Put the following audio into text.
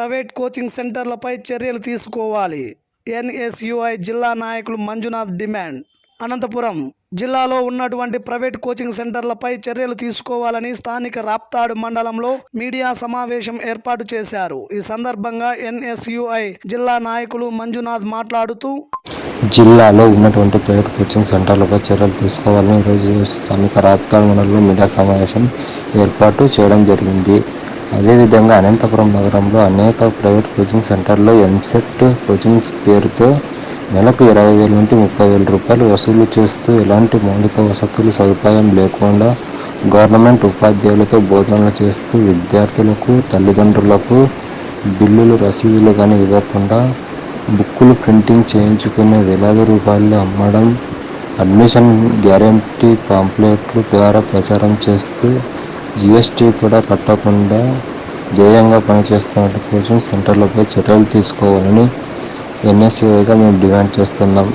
Private coaching సెంటర్లపై చర్యలు తీసుకోవాలి. NSUI జిల్లా నాయకులు మంజునాథ్ డిమాండ్. అనంతపురం జిల్లాలో ఉన్నటువంటి ప్రైవేట్ కోచింగ్ సెంటర్లపై చర్యలు తీసుకోవాలని స్థానిక రాప్తాడు మండలంలో మీడియా సమావేశం ఏర్పాటు చేశారు. ఈ సందర్భంగా ఎన్ఎస్యుఐ జిల్లా నాయకులు మంజునాథ్ మాట్లాడుతూ జిల్లాలో ఉన్నటువంటి ప్రైవేట్ కోచింగ్ సెంటర్లపై చర్యలు తీసుకోవాలని ఈరోజు స్థానిక రాప్తాడు మండలంలో మీడియా సమావేశం ఏర్పాటు చేయడం జరిగింది. అదేవిధంగా అనంతపురం నగరంలో అనేక ప్రైవేట్ కోచింగ్ సెంటర్లో ఎంసెట్ కోచింగ్ పేరుతో నెలకు ఇరవై వేల నుండి ముప్పై వేల రూపాయలు వసూలు చేస్తూ ఎలాంటి మౌలిక వసతులు సదుపాయం లేకుండా గవర్నమెంట్ ఉపాధ్యాయులతో బోధనలు చేస్తూ విద్యార్థులకు తల్లిదండ్రులకు బిల్లులు రసీదులు కానీ ఇవ్వకుండా బుక్కులు ప్రింటింగ్ చేయించుకునే వేలాది రూపాయలు అమ్మడం అడ్మిషన్ గ్యారంటీ పాంప్లెట్లు ద్వారా ప్రచారం చేస్తూ జిఎస్టీ కూడా కట్టకుండా ధ్యేయంగా పనిచేస్తున్న కోసం సెంటర్లపై చర్యలు తీసుకోవాలని ఎన్ఎస్యూఐగా మేము డిమాండ్ చేస్తున్నాం.